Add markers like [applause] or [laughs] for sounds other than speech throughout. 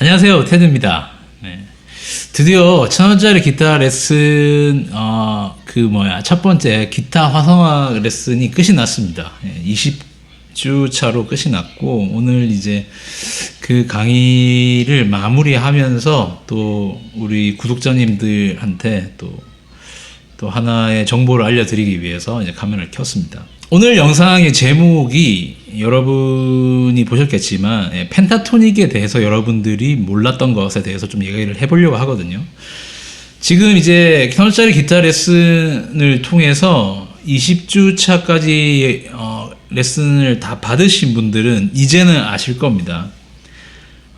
안녕하세요, 테드입니다. 네. 드디어 천 원짜리 기타 레슨 어, 그 뭐야 첫 번째 기타 화성학 레슨이 끝이 났습니다. 20주 차로 끝이 났고 오늘 이제 그 강의를 마무리하면서 또 우리 구독자님들한테 또 또 하나의 정보를 알려드리기 위해서 이제 카메라를 켰습니다. 오늘 영상의 제목이 여러분이 보셨겠지만 예, 펜타토닉에 대해서 여러분들이 몰랐던 것에 대해서 좀 얘기를 해보려고 하거든요. 지금 이제 천원짜리 기타 레슨을 통해서 20주 차까지 어, 레슨을 다 받으신 분들은 이제는 아실 겁니다.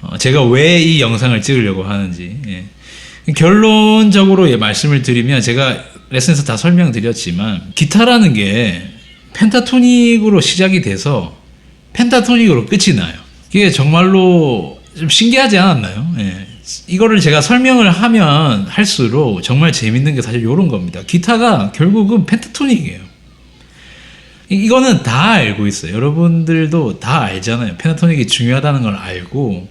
어, 제가 왜 이 영상을 찍으려고 하는지. 예. 결론적으로 예, 말씀을 드리면 제가 레슨에서 다 설명드렸지만 기타라는 게 펜타토닉으로 시작이 돼서 펜타토닉으로 끝이 나요. 이게 정말로 좀 신기하지 않았나요? 예. 이거를 제가 설명을 하면 할수록 정말 재밌는 게 사실 이런 겁니다. 기타가 결국은 펜타토닉이에요. 이- 이거는 다 알고 있어요. 여러분들도 다 알잖아요. 펜타토닉이 중요하다는 걸 알고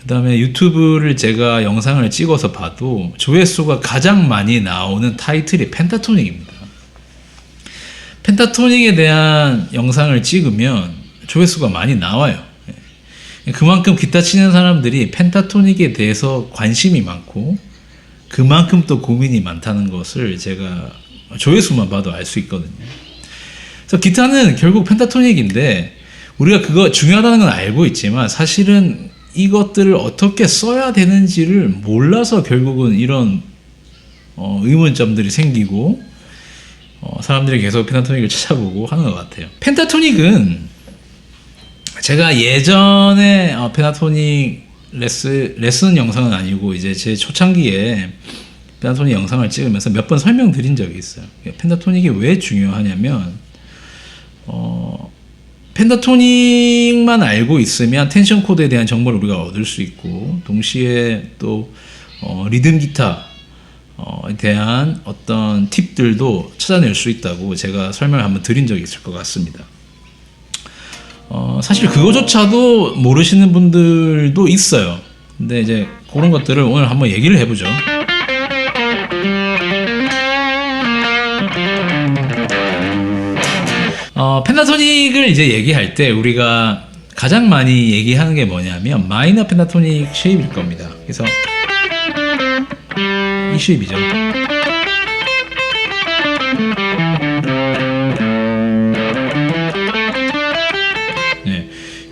그 다음에 유튜브를 제가 영상을 찍어서 봐도 조회수가 가장 많이 나오는 타이틀이 펜타토닉입니다. 펜타토닉에 대한 영상을 찍으면 조회수가 많이 나와요. 예. 그만큼 기타 치는 사람들이 펜타토닉에 대해서 관심이 많고 그만큼 또 고민이 많다는 것을 제가 조회수만 봐도 알 수 있거든요. 그래서 기타는 결국 펜타토닉인데 우리가 그거 중요하다는 건 알고 있지만 사실은 이것들을 어떻게 써야 되는지를 몰라서 결국은 이런 어, 의문점들이 생기고 어, 사람들이 계속 펜타토닉을 [laughs] 찾아보고 하는 것 같아요. 펜타토닉은 제가 예전에 어, 펜타토닉 레슨, 레슨 영상은 아니고 이제 제 초창기에 펜타토닉 영상을 찍으면서 몇 번 설명드린 적이 있어요. 펜타토닉이 왜 중요하냐면 어, 펜타토닉만 알고 있으면 텐션 코드에 대한 정보를 우리가 얻을 수 있고 동시에 또 어, 리듬 기타 어, 에 대한 어떤 팁들도 찾아낼 수 있다고 제가 설명을 한번 드린 적이 있을 것 같습니다. 어, 사실 그거조차도 모르시는 분들도 있어요. 근데 이제 그런 것들을 오늘 한번 얘기를 해보죠. 어, 펜타토닉을 이제 얘기할 때 우리가 가장 많이 얘기하는 게 뭐냐면 마이너 펜타토닉 쉐입일 겁니다. 그래서 이 쉐입이죠.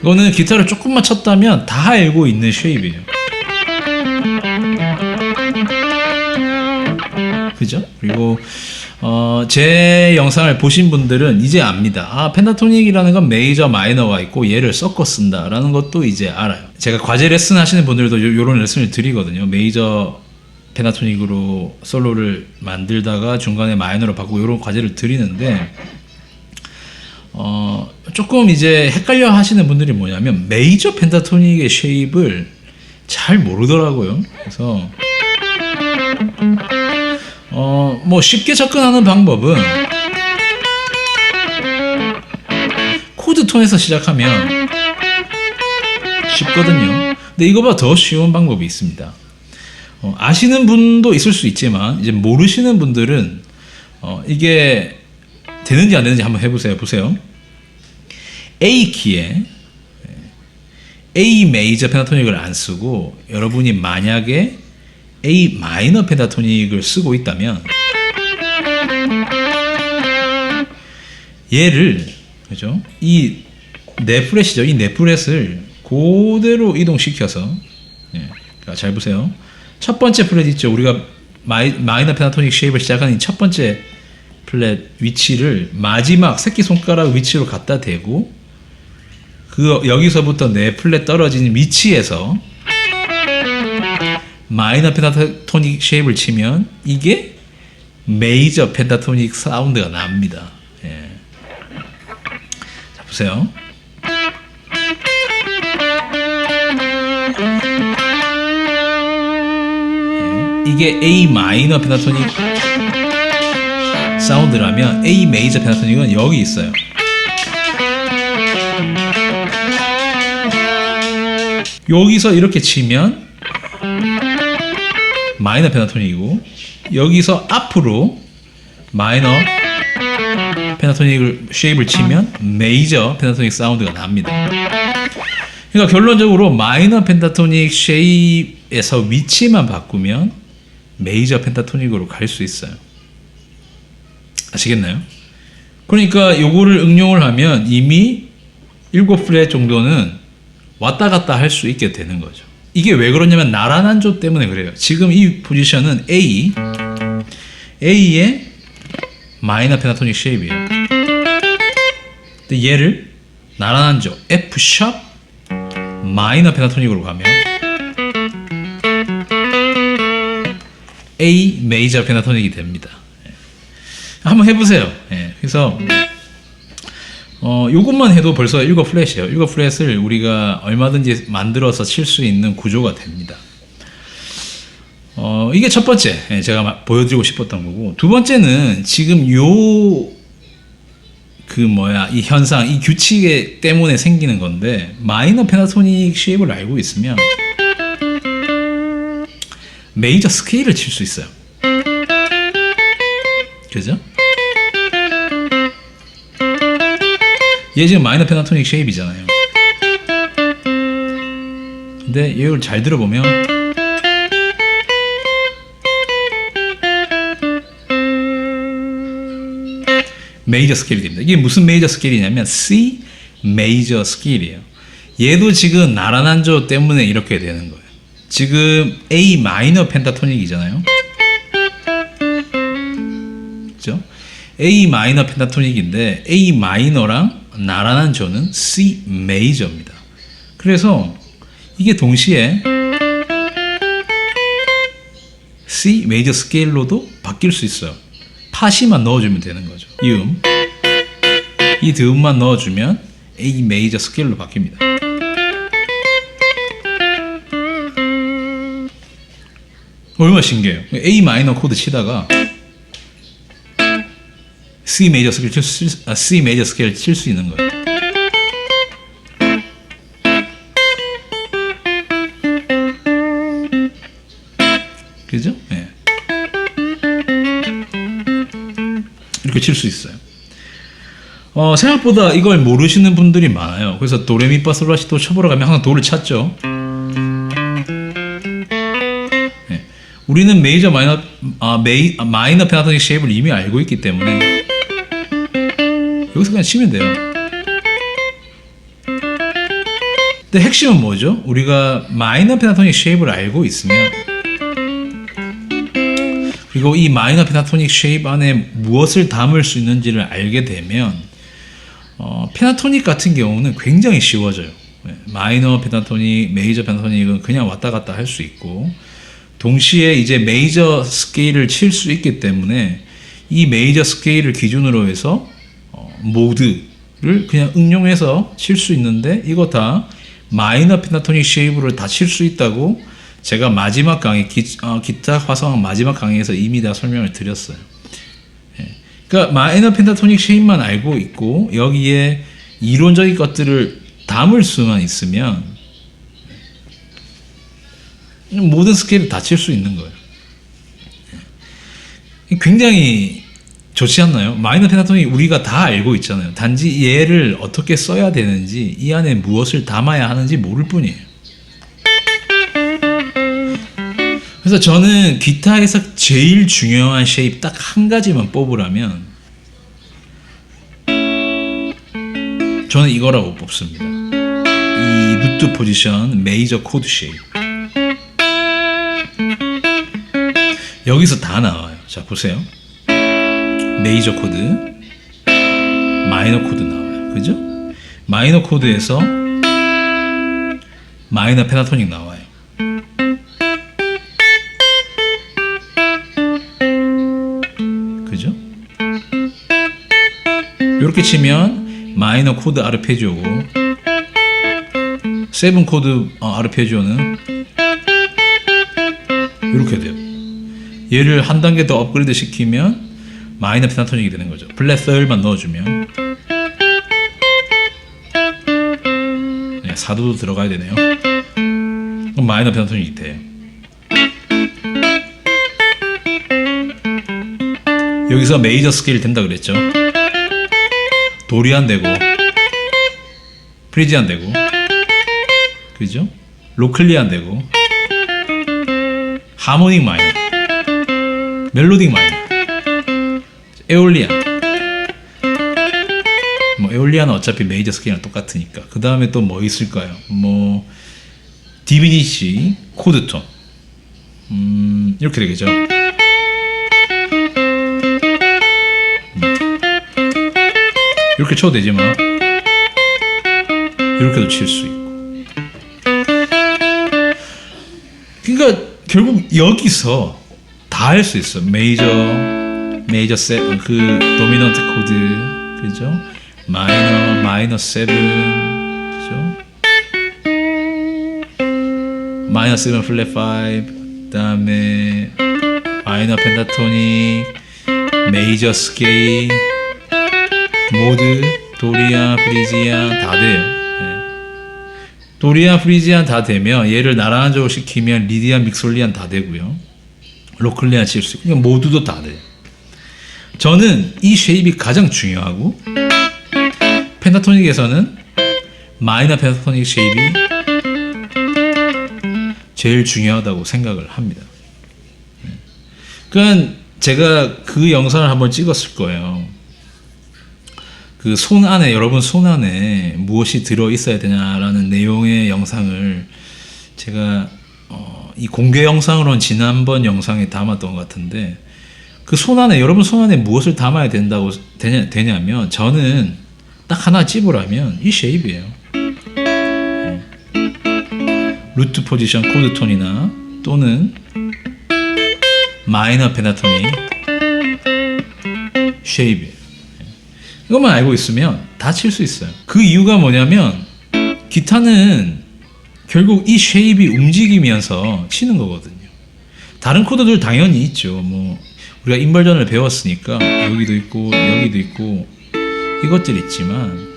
이거는 기타를 조금만 쳤다면 다 알고 있는 쉐입이에요. 그죠? 그리고 어, 제 영상을 보신 분들은 이제 압니다. 아, 펜타토닉이라는 건 메이저 마이너가 있고 얘를 섞어 쓴다라는 것도 이제 알아요. 제가 과제 레슨 하시는 분들도 요, 요런 레슨을 드리거든요. 메이저 펜타토닉으로 솔로를 만들다가 중간에 마이너로 바꾸고 이런 과제를 드리는데 어, 조금 이제 헷갈려 하시는 분들이 뭐냐면 메이저 펜타토닉의 쉐입을 잘 모르더라고요. 그래서 어, 뭐 쉽게 접근하는 방법은 코드 톤에서 시작하면 쉽거든요. 근데 이거보다 더 쉬운 방법이 있습니다. 어, 아시는 분도 있을 수 있지만 이제 모르시는 분들은 어, 이게 되는지 안 되는지 한번 해보세요. 보세요. A 키에 A 메이저 펜타토닉을 안 쓰고 여러분이 만약에 A 마이너 펜타토닉을 쓰고 있다면 얘를 그죠? 이 넷프렛이죠. 이 넷프렛을 그대로 이동시켜서 예, 잘 보세요. 첫 번째 플랫 있죠. 우리가 마이, 마이너 펜타토닉 쉐입을 시작하는 이첫 번째 플랫 위치를 마지막 새끼 손가락 위치로 갖다 대고 그 여기서부터 네 플랫 떨어진 위치에서 마이너 펜타토닉 쉐입을 치면 이게 메이저 펜타토닉 사운드가 납니다. 예. 자 보세요. 예. 이게 A 마이너 펜타토닉 사운드라면 A 메이저 펜타토닉은 여기 있어요. 여기서 이렇게 치면 마이너 펜타토닉이고 여기서 앞으로 마이너 펜타토닉을 쉐입을 치면 메이저 펜타토닉 사운드가 납니다. 그러니까 결론적으로 마이너 펜타토닉 쉐입에서 위치만 바꾸면 메이저 펜타토닉으로 갈 수 있어요. 아시겠나요? 그러니까 요거를 응용을 하면 이미 7프렛 정도는 왔다 갔다 할 수 있게 되는 거죠. 이게 왜 그러냐면 나란한조 때문에 그래요. 지금 이 포지션은 A, A의 마이너 페나토닉 쉐입이에요. 근데 얘를 나란한조 F 샵 마이너 페나토닉으로 가면 A 메이저 페나토닉이 됩니다. 예. 한번 해보세요. 예, 그래서 어, 요것만 해도 벌써 1거 플랫이에요. 1거 플랫을 우리가 얼마든지 만들어서 칠 수 있는 구조가 됩니다. 어, 이게 첫 번째 예, 제가 마- 보여드리고 싶었던 거고 두 번째는 지금 요 그 뭐야 이 현상 이 규칙에 때문에 생기는 건데 마이너 페나토닉 쉐입을 알고 있으면 메이저 스케일을 칠 수 있어요. 그죠? 얘 지금 마이너 페나토닉 쉐입이잖아요. 근데 이걸 잘 들어보면 메이저 스케일이 됩니다. 이게 무슨 메이저 스케일이냐면 C 메이저 스케일이에요. 얘도 지금 나란한조 때문에 이렇게 되는 거예요. 지금 A 마이너 펜타토닉이잖아요. 그죠? A 마이너 펜타토닉인데 A 마이너랑 나란한 조는 C 메이저입니다. 그래서 이게 동시에 C 메이저 스케일로도 바뀔 수 있어요. 파시만 넣어주면 되는 거죠. 이 음, 이 드음만 넣어주면 A 메이저 스케일로 바뀝니다. 얼마나 신기해요. A 마이너 코드 치다가 C 메이저 스케일 칠 수, 아, C 메이저 스케일 칠 수 있는 거예요. 그죠? 예. 이렇게 칠 수 있어요. 어, 생각보다 이걸 모르시는 분들이 많아요. 그래서 도레미파솔라시도 쳐보러 가면 항상 도를 찾죠. 예. 우리는 메이저 마이너 아, 메이, 아, 마이너 페나토닉 쉐입을 이미 알고 있기 때문에 여기서 그냥 치면 돼요. 근데 핵심은 뭐죠? 우리가 마이너 페나토닉 쉐입을 알고 있으면 그리고 이 마이너 페나토닉 쉐입 안에 무엇을 담을 수 있는지를 알게 되면 어, 페나토닉 같은 경우는 굉장히 쉬워져요. 네, 마이너 페나토닉, 메이저 페나토닉은 그냥 왔다 갔다 할 수 있고 동시에 이제 메이저 스케일을 칠 수 있기 때문에 이 메이저 스케일을 기준으로 해서 어, 모드를 그냥 응용해서 칠 수 있는데 이거 다 마이너 페나토닉 쉐입으로 다칠 수 있다고 제가 마지막 강의 기, 어, 기타 화성학 마지막 강의에서 이미 다 설명을 드렸어요. 예. 그러니까 마이너 펜타토닉 쉐입만 알고 있고 여기에 이론적인 것들을 담을 수만 있으면 모든 스케일을 다 칠 수 있는 거예요. 예. 굉장히 좋지 않나요? 마이너 펜타토닉 우리가 다 알고 있잖아요. 단지 얘를 어떻게 써야 되는지 이 안에 무엇을 담아야 하는지 모를 뿐이에요. 그래서 저는 기타에서 제일 중요한 쉐입 딱 한 가지만 뽑으라면 저는 이거라고 뽑습니다. 이 루트 포지션 메이저 코드 쉐입. 여기서 다 나와요. 자 보세요. 메이저 코드, 마이너 코드 나와요. 그죠? 마이너 코드에서 마이너 페나토닉 나와요. 그죠? 이렇게 치면 마이너 코드 아르페지오고 세븐 코드 어, 아르페지오는 이렇게 돼요. 얘를 한 단계 더 업그레이드 시키면 마이너 페나토닉이 되는 거죠. 플랫 서일만 넣어주면 네, 사도도 들어가야 되네요. 그럼 마이너 펜타토닉 기타예요. 여기서 메이저 스케일 된다 그랬죠. 도리안 되고 프리지안 되고 그죠? 로클리안 되고 하모닉 마이너 멜로딕 마이너 에올리안. 뭐 에올리안은 어차피 메이저 스케일이랑 똑같으니까. 그 다음에 또 뭐 있을까요? 뭐 디미니시 코드톤. 음 이렇게 되겠죠. 이렇게 쳐도 되지만 이렇게도 칠 수 있고. 그러니까 결국 여기서 다 할 수 있어. 메이저 메이저 세 그 도미넌트 코드 그죠 마이너 마이너 세븐 그죠 마이너 세븐 플랫 5 그다음에 마이너 펜타토닉 메이저 스케일 모드 도리아 프리지안 다 돼요. 예. 도리아 프리지안 다 되면 얘를 나란한적으로 시키면 리디안 믹솔리안 다 되고요. 로클리안 칠수 있고 그냥 모두도 다 돼요. 저는 이 쉐입이 가장 중요하고 펜타토닉에서는 마이너 펜타토닉 쉐입이 제일 중요하다고 생각을 합니다. 예. 그러니까 제가 그 영상을 한번 찍었을 거예요. 그 손 안에 여러분 손 안에 무엇이 들어 있어야 되냐라는 내용의 영상을 제가 어, 이 공개 영상으로는 지난번 영상에 담았던 것 같은데 그 손 안에 여러분 손 안에 무엇을 담아야 된다고 되냐, 되냐면 저는 딱 하나 찝으라면 이 쉐입이에요. 네. 루트 포지션 코드 톤이나 또는 마이너 페나토닉 쉐입이에요. 이것만 알고 있으면 다 칠 수 있어요. 그 이유가 뭐냐면 기타는 결국 이 쉐입이 움직이면서 치는 거거든요. 다른 코드들 당연히 있죠. 뭐 우리가 인벌전을 배웠으니까 여기도 있고 여기도 있고 이것들 있지만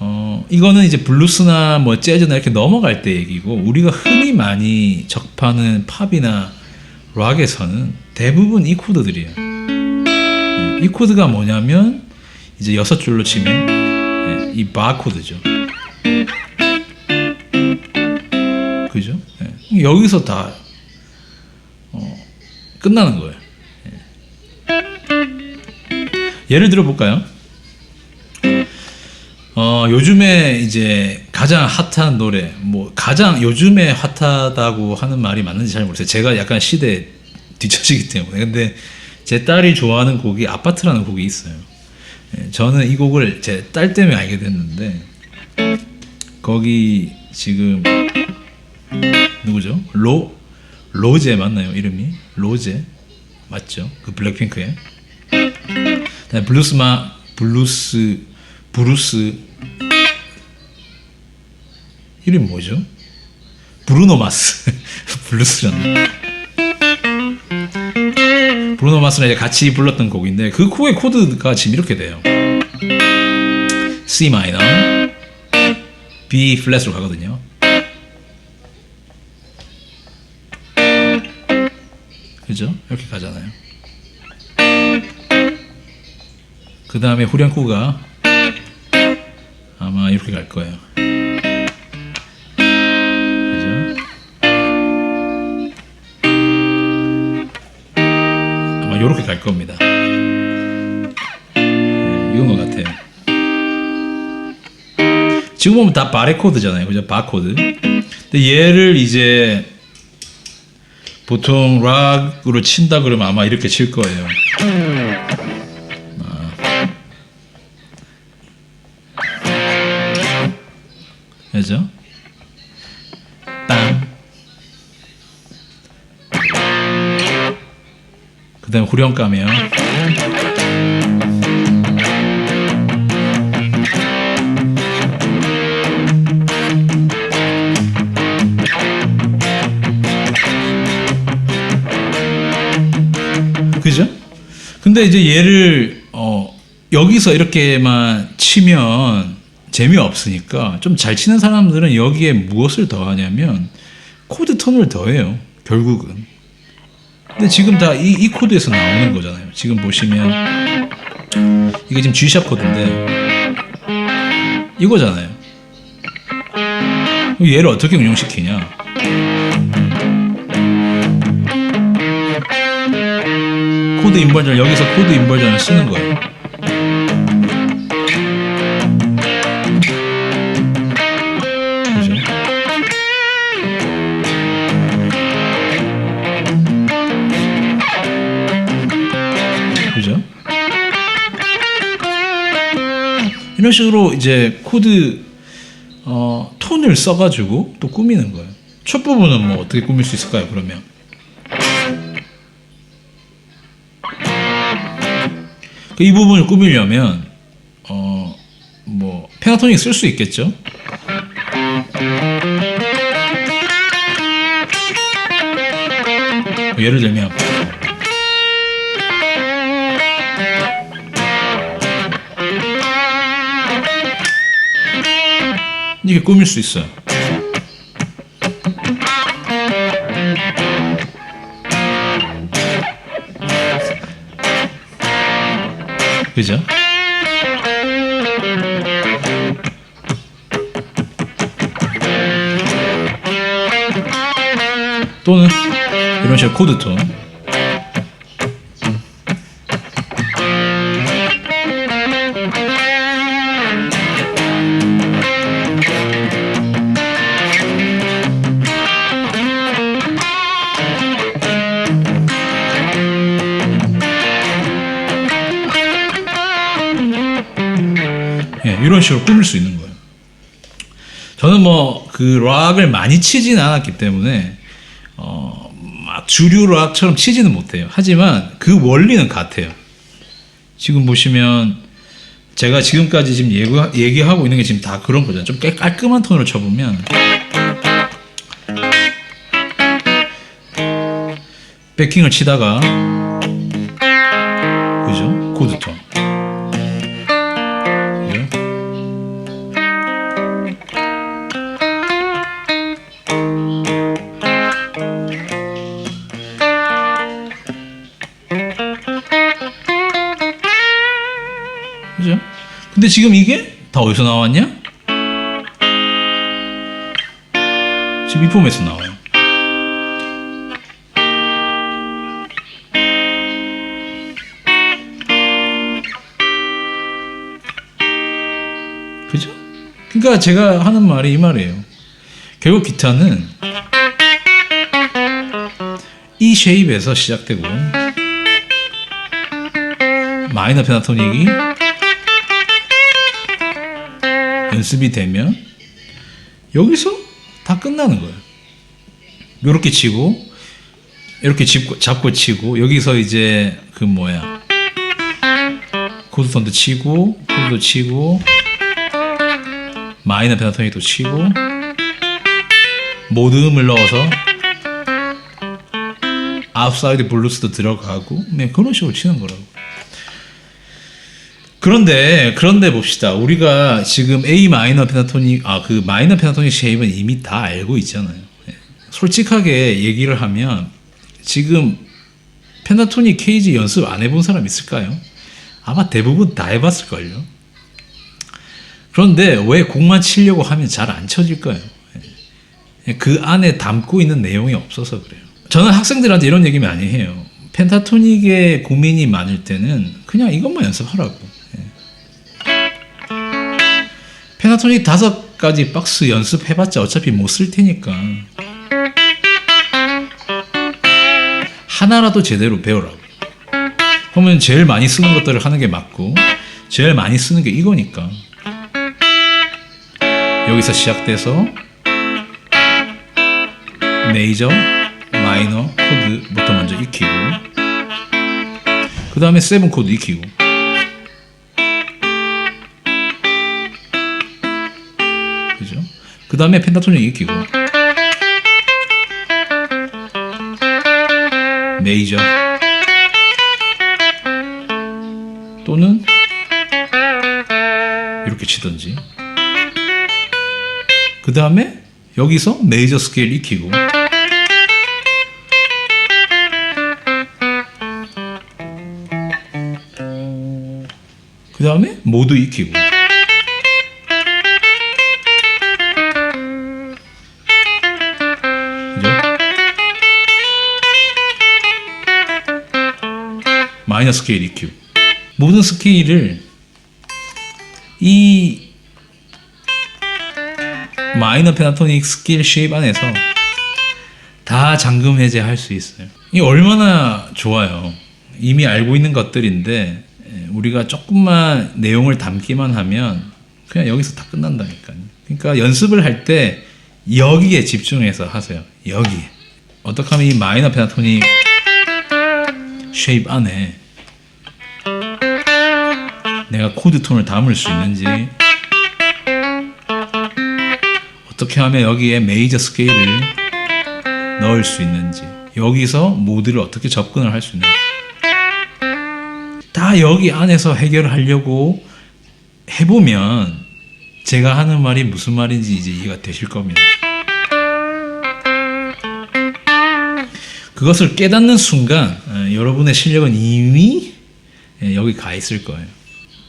어 이거는 이제 블루스나 뭐 재즈나 이렇게 넘어갈 때 얘기고 우리가 흔히 많이 접하는 팝이나 락에서는 대부분 이 코드들이에요. 이 코드가 뭐냐면 이제 여섯 줄로 치면 예, 이바 코드죠. 그죠? 예. 여기서 다 어, 끝나는 거예요. 예. 예를 들어 볼까요? 어, 요즘에 이제 가장 핫한 노래, 뭐 가장 요즘에 핫하다고 하는 말이 맞는지 잘 모르겠어요. 제가 약간 시대에 뒤처지기 때문에. 근데 제 딸이 좋아하는 곡이 아파트라는 곡이 있어요. 예, 저는 이 곡을 제 딸 때문에 알게 됐는데 거기 지금 누구죠? 로 로제 맞나요 이름이? 로제 맞죠? 그 블랙핑크의 블루스마 블루스 브루스 이름 뭐죠? 브루노 마스 [laughs] 블루스였나? 브루노 마스랑 이제 같이 불렀던 곡인데 그 곡의 코드가 지금 이렇게 돼요. C 마이너, B 플랫으로 가거든요. 그죠? 이렇게 가잖아요. 그 다음에 후렴구가 아마 이렇게 갈 거예요. 그죠? 아마 이렇게 갈 겁니다. 네, 이건 것 같아요. 지금 보면 다 바레 코드잖아요. 그죠? 바 코드. 근데 얘를 이제 보통 락으로 친다 그러면 아마 이렇게 칠 거예요. 그죠? 땅. 그 다음에 후렴 가면 그죠? 근데 이제 얘를 어 여기서 이렇게만 치면 재미없으니까 좀 잘 치는 사람들은 여기에 무엇을 더하냐면 코드 톤을 더해요. 결국은. 근데 지금 다 이 이 코드에서 나오는 거잖아요. 지금 보시면 이게 지금 G샵 코드인데 이거잖아요. 얘를 어떻게 응용시키냐? 코드 인버전 여기서 코드 인버전을 쓰는 거예요. 이런 식으로 이제 코드 어, 톤을 써가지고 또 꾸미는 거예요. 첫 부분은 뭐 어떻게 꾸밀 수 있을까요? 그러면 그이 부분을 꾸미려면 어, 뭐 페나토닉 쓸 수 있겠죠. 뭐 예를 들면 이게 꾸밀 수 있어요. 그죠? 또는 이런 식으로 코드 톤. 식으로 꾸밀 수 있는 거예요. 저는 뭐 그 락을 많이 치진 않았기 때문에 어, 막 주류 락처럼 치지는 못해요. 하지만 그 원리는 같아요. 지금 보시면 제가 지금까지 지금 얘기, 얘기하고 있는 게 지금 다 그런 거잖아요. 좀 깨- 깔끔한 톤으로 쳐보면 백킹을 치다가 근데 지금 이게 다 어디서 나왔냐? 지금 이 폼에서 나와요. 그죠? 그러니까 제가 하는 말이 이 말이에요. 결국 기타는 이 쉐입에서 시작되고 마이너 페나토닉이 연습이 되면 여기서 다 끝나는 거예요. 이렇게 치고 이렇게 잡고, 잡고 치고 여기서 이제 그 뭐야 코드톤도 치고 코드도 치고 마이너 페나토닉도 치고 모드음을 넣어서 아웃사이드 블루스도 들어가고 네, 그런 식으로 치는 거라고. 그런데 그런데 봅시다. 우리가 지금 A 마이너 페나토닉 아그 마이너 페나토닉 쉐입은 이미 다 알고 있잖아요. 예. 솔직하게 얘기를 하면 지금 페나토닉 케이지 연습 안 해본 사람 있을까요? 아마 대부분 다 해봤을걸요. 그런데 왜 곡만 치려고 하면 잘 안 쳐질 거예요. 예. 그 안에 담고 있는 내용이 없어서 그래요. 저는 학생들한테 이런 얘기 많이 해요. 펜타토닉에 고민이 많을 때는 그냥 이것만 연습하라고. 예. 펜타토닉 다섯 가지 박스 연습해봤자 어차피 못 쓸 테니까 하나라도 제대로 배우라고. 그러면 제일 많이 쓰는 것들을 하는 게 맞고 제일 많이 쓰는 게 이거니까. 여기서 시작돼서 메이저, 마이너 코드부터 먼저 익히고 그 다음에 세븐 코드 익히고 다음에 펜타토닉 익히고. 메이저. 또는 이렇게 치든지. 그 다음에 여기서 메이저 스케일 익히고. 그 다음에 모두 익히고 마이너 스케일 EQ 모든 스케일을 이 마이너 페나토닉 스케일 쉐입 안에서 다 잠금 해제할 수 있어요. 이 얼마나 좋아요. 이미 알고 있는 것들인데 예, 우리가 조금만 내용을 담기만 하면 그냥 여기서 다 끝난다니까요. 그러니까 연습을 할 때 여기에 집중해서 하세요. 여기에. 어떻게 하면 이 마이너 페나토닉 쉐입 안에 내가 코드 톤을 담을 수 있는지 어떻게 하면 여기에 메이저 스케일을 넣을 수 있는지 여기서 모드를 어떻게 접근을 할 수 있는지 다 여기 안에서 해결을 하려고 해보면 제가 하는 말이 무슨 말인지 이제 이해가 되실 겁니다. 그것을 깨닫는 순간 어, 여러분의 실력은 이미 예, 여기 가 있을 거예요.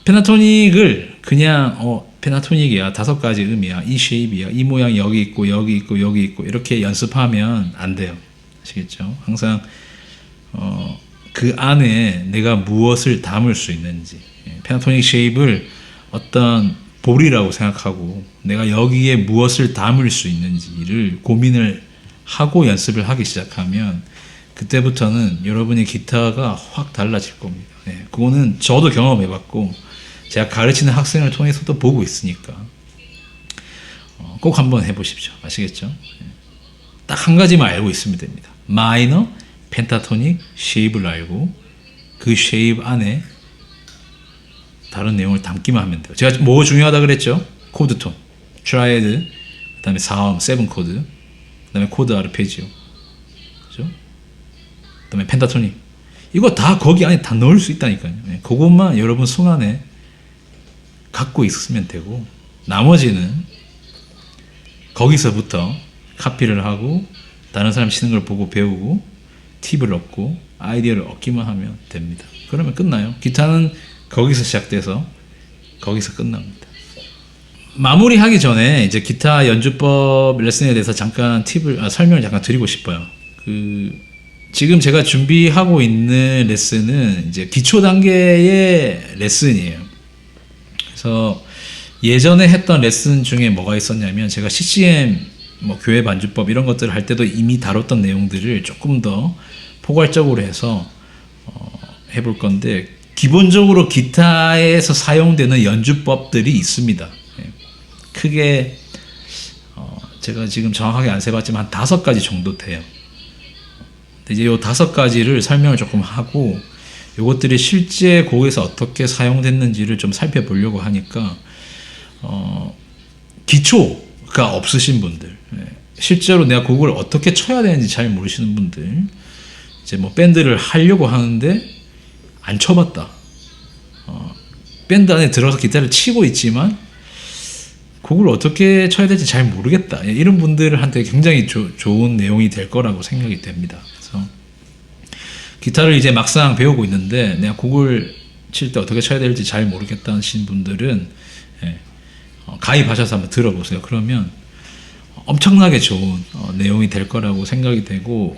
페나토닉을 그냥 어 페나토닉이야 다섯 가지 음이야 이 쉐입이야 이 모양 여기 있고 여기 있고 여기 있고 이렇게 연습하면 안 돼요. 아시겠죠? 항상 어, 그 안에 내가 무엇을 담을 수 있는지 예, 페나토닉 쉐입을 어떤 볼이라고 생각하고 내가 여기에 무엇을 담을 수 있는지를 고민을 하고 연습을 하기 시작하면 그때부터는 여러분의 기타가 확 달라질 겁니다. 예, 그거는 저도 경험해봤고 제가 가르치는 학생을 통해서도 보고 있으니까 어, 꼭 한번 해보십시오. 아시겠죠? 딱 한 가지만 알고 있으면 됩니다. 마이너 펜타토닉 쉐입을 알고 그 쉐입 안에 다른 내용을 담기만 하면 돼요. 제가 뭐 중요하다 그랬죠? 코드 톤, 트라이드, 그 다음에 4음, 7 코드, 그 다음에 코드 아르페지오, 그죠? 그 다음에 펜타토닉. 이거 다 거기 안에 다 넣을 수 있다니까요. 네, 그것만 여러분 손 안에 갖고 있으면 되고 나머지는 거기서부터 카피를 하고 다른 사람 치는 걸 보고 배우고 팁을 얻고 아이디어를 얻기만 하면 됩니다. 그러면 끝나요. 기타는 거기서 시작돼서 거기서 끝납니다. 마무리하기 전에 이제 기타 연주법 레슨에 대해서 잠깐 팁을 아, 설명을 잠깐 드리고 싶어요. 그 지금 제가 준비하고 있는 레슨은 이제 기초 단계의 레슨이에요. 그래서 예전에 했던 레슨 중에 뭐가 있었냐면 제가 CCM 뭐 교회 반주법 이런 것들을 할 때도 이미 다뤘던 내용들을 조금 더 포괄적으로 해서 어, 해볼 건데 기본적으로 기타에서 사용되는 연주법들이 있습니다. 예. 크게 어, 제가 지금 정확하게 안 세봤지만 한 다섯 가지 정도 돼요. 이제 요 다섯 가지를 설명을 조금 하고 요것들이 실제 곡에서 어떻게 사용됐는지를 좀 살펴보려고 하니까 어, 기초가 없으신 분들, 예. 실제로 내가 곡을 어떻게 쳐야 되는지 잘 모르시는 분들, 이제 뭐 밴드를 하려고 하는데 안 쳐봤다. 어, 밴드 안에 들어서 기타를 치고 있지만 곡을 어떻게 쳐야 될지 잘 모르겠다. 예, 이런 분들한테 굉장히 조- 좋은 내용이 될 거라고 생각이 됩니다. 기타를 이제 막상 배우고 있는데 내가 곡을 칠 때 어떻게 쳐야 될지 잘 모르겠다 하신 분들은 예, 어, 가입하셔서 한번 들어보세요. 그러면 엄청나게 좋은 어, 내용이 될 거라고 생각이 되고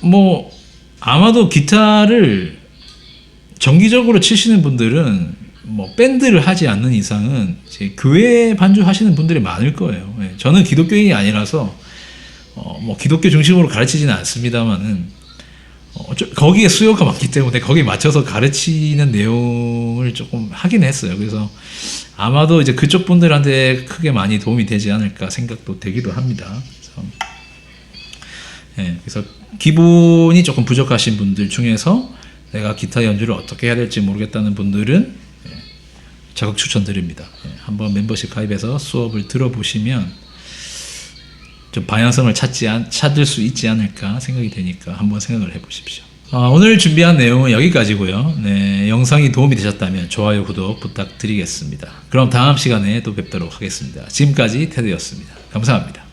뭐 아마도 기타를 정기적으로 치시는 분들은 뭐 밴드를 하지 않는 이상은 교회 반주 하시는 분들이 많을 거예요. 예, 저는 기독교인이 아니라서 어, 뭐 기독교 중심으로 가르치지는 않습니다만은 거기에 수요가 많기 때문에 거기에 맞춰서 가르치는 내용을 조금 하긴 했어요. 그래서 아마도 이제 그쪽 분들한테 크게 많이 도움이 되지 않을까 생각도 되기도 합니다. 그래서, 예, 그래서 기본이 조금 부족하신 분들 중에서 내가 기타 연주를 어떻게 해야 될지 모르겠다는 분들은 예, 적극 추천드립니다. 예, 한번 멤버십 가입해서 수업을 들어보시면 좀 방향성을 찾지 않, 찾을 수 있지 않을까 생각이 되니까 한번 생각을 해보십시오. 어, 오늘 준비한 내용은 여기까지고요. 네, 영상이 도움이 되셨다면 좋아요, 구독 부탁드리겠습니다. 그럼 다음 시간에 또 뵙도록 하겠습니다. 지금까지 테드였습니다. 감사합니다.